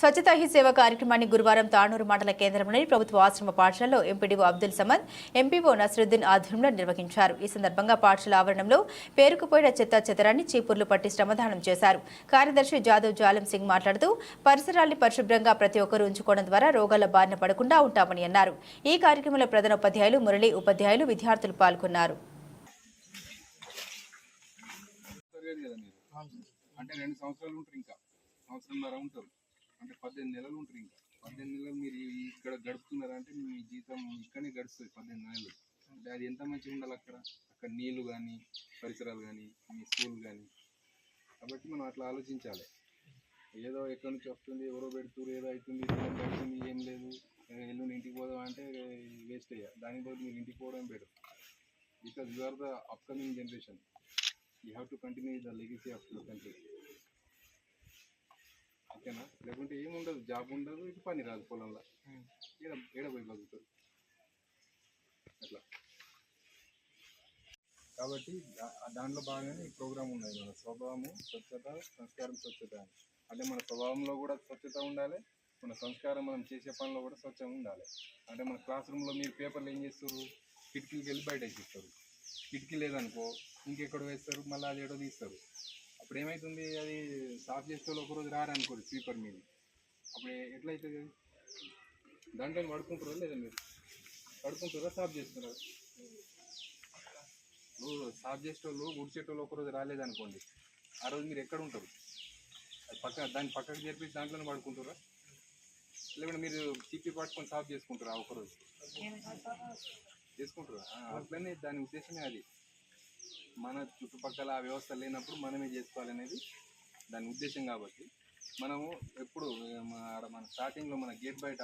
స్వచ్ఛతా he సేవ కార్యక్రమాన్ని గురువారం తానూరు మండల కేంద్రంలోని ప్రభుత్వ ఆశ్రమ పాఠశాలలో ఎంపీడీఓ అబ్దుల్ సమద్ ఎంపీఓ నసరుద్దీన్ ఆధ్వర్యంలో నిర్వహించారు. ఈ సందర్భంగా పాఠశాల ఆవరణంలో పేరుకుపోయిన చెత్త చెతరాన్ని చీపుర్లు పట్టి శ్రమదానం చేశారు. కార్యదర్శి జాదవ్ జాలం సింగ్ మాట్లాడుతూ పరిసరాల్ని పరిశుభ్రంగా ప్రతి ఒక్కరూ ఉంచుకోవడం ద్వారా రోగాల బారిన పడకుండా ఉంటామని అన్నారు. ఈ కార్యక్రమంలో ప్రధాన ఉపాధ్యాయులు మురళి ఉపాధ్యాయులు విద్యార్థులు పాల్గొన్నారు. అంటే రెండు సంవత్సరాలు ఉంటారు ఇంకా. సంవత్సరంన్నర ఉంటారు. అంటే పద్దెనిమిది నెలలు ఉంటారు ఇంకా. పద్దెనిమిది నెలలు మీరు ఇక్కడ గడుపుతున్నారంటే మీ జీతం ఇక్కడనే గడుస్తుంది పద్దెనిమిది నెలలు. అంటే అది ఎంత మంచిగా ఉండాలి అక్కడ? అక్కడ నీళ్ళు కానీ పరిసరాలు కానీ మీ స్కూల్ కానీ కాబట్టి మనం అట్లా ఆలోచించాలి. ఏదో ఎక్కడి నుంచి వస్తుంది ఎవరో పెడుతురు ఏదో అవుతుంది పిల్లలు ఏం లేదు. ఎల్లుండి ఇంటికి పోదాం అంటే వేస్ట్ అయ్యా దాని బదులు మీరు ఇంటికి పోవడం better because you are the upcoming generation you have to continue the legacy of your country ఓకేనా? లేకుంటే ఏముండదు జాబ్ ఉండదు ఇటు పని రాదు పొలంలో. ఏడ ఏడ పోయి బతుకుతారు అట్లా. కాబట్టి దాంట్లో భాగంగానే ఈ ప్రోగ్రామ్ ఉన్నది మన స్వభావము స్వచ్ఛత సంస్కారం స్వచ్ఛత అని. అంటే మన స్వభావంలో కూడా స్వచ్ఛత ఉండాలి మన సంస్కారం మనం చేసే పనిలో కూడా స్వచ్ఛంగా ఉండాలి. అంటే మన క్లాస్ రూమ్లో మీరు పేపర్లు ఏం చేస్తారు? కిటికీకి వెళ్ళి బయట వేసిస్తారు కిటికీ లేదనుకో ఇంకెక్కడ వేస్తారు మళ్ళీ అది ఎడో తీస్తారు. అప్పుడు ఏమవుతుంది అది సాఫ్ చేసే వాళ్ళు ఒకరోజు రారనుకోరు స్వీపర్ మీద. అప్పుడు ఎట్లయితుంది? అది దాంట్లో పడుకుంటారా లేదా మీరు? పడుకుంటారా? సాఫ్ చేస్తున్నారా? నువ్వు సాఫ్ చేసేటోళ్ళు గుడిచేటోళ్ళు ఒకరోజు రాలేదనుకోండి ఆ రోజు మీరు ఎక్కడ ఉంటారు? అది పక్క దాన్ని పక్కకు చేర్పించి దాంట్లోనే పడుకుంటారా? లేకుంటే మీరు తిప్పి పట్టుకొని సాఫ్ చేసుకుంటారా ఒకరోజు చేసుకుంటారా? అట్లనే దాని ఉద్దేశమే అది. మన చుట్టుపక్కల ఆ వ్యవస్థ లేనప్పుడు మనమే చేసుకోవాలనేది దాని ఉద్దేశం కాబట్టి. మనము ఎప్పుడు ఆడ మన స్టార్టింగ్లో మన గేట్ బయట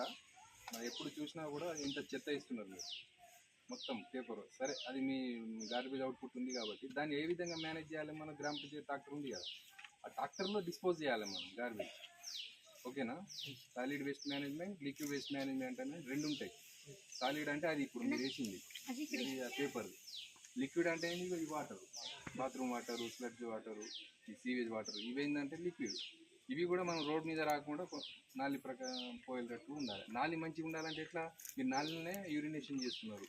మనం ఎప్పుడు చూసినా కూడా ఇంత చెత్త ఇస్తున్నారు మీరు. మొత్తం పేపర్ సరే అది మీ గార్బేజ్ అవుట్పుట్ ఉంది కాబట్టి దాన్ని ఏ విధంగా మేనేజ్ చేయాలి? మన గ్రామ పంచాయతీ ట్రాక్టర్ ఉంది కదా. ఆ ట్రాక్టర్లో డిస్పోజ్ చేయాలి మనం గార్బేజ్ ఓకేనా? Solid waste management liquid waste management అనేది రెండు ఉంటాయి. సాలిడ్ అంటే అది ఇప్పుడు మీరు వేసింది. ఇది ఆ పేపర్ లిక్విడ్ అంటే ఏంటి ఈ water. Bathroom water sludge water ఈ సీవేజ్ వాటర్ ఇవి ఏంటంటే లిక్విడ్. ఇవి కూడా మనం రోడ్ మీద రాకుండా నాలి ప్రకారం పోయేటట్టు ఉండాలి. నాలి మంచిగా ఉండాలంటే ఎట్లా? మీరు నాలినే యూరినేషన్ చేస్తున్నారు.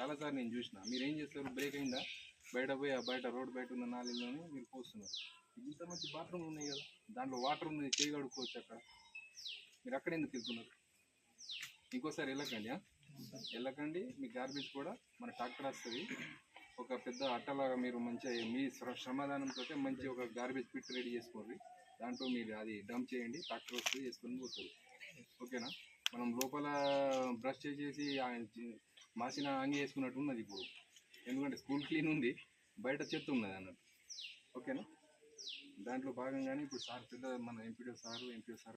చాలాసార్లు నేను చూసిన. మీరు ఏం చేస్తారు? బ్రేక్ అయిందా? బయట పోయి ఆ బయట రోడ్ బయట ఉన్న నాలిలోనే మీరు పోస్తున్నారు. ఇంత మంచి బాత్రూమ్ ఉన్నాయి కదా. దాంట్లో వాటర్ ఉన్నది చేయి కడుక్కోవచ్చు అక్కడ. మీరు అక్కడ ఎందుకు వెళ్తున్నారు? ఇంకోసారి వెళ్ళకండి వెళ్ళకండి. మీ గార్బేజ్ కూడా మన ట్రాక్టర్ వస్తుంది. ఒక పెద్ద అట్టలాగా మీరు మంచిగా మీ శ్రమదానంతో మంచి ఒక గార్బేజ్ పిట్ రెడీ చేసుకోండి. దాంట్లో మీరు అది డంప్ చేయండి ట్రాక్టర్ వస్తుంది వేసుకొని పోతుంది. ఓకేనా? మనం లోపల బ్రష్ చేసేసి ఆయన మాసిన అంగి వేసుకున్నట్టు ఉన్నది ఇప్పుడు. ఎందుకంటే స్కూల్ క్లీన్ ఉంది బయట చెత్త ఉన్నది అన్నట్టు. ఓకేనా? దాంట్లో భాగంగానే ఇప్పుడు సార్ పెద్ద మన ఎంపీడీఓ సారు ఎంపీఓ సార్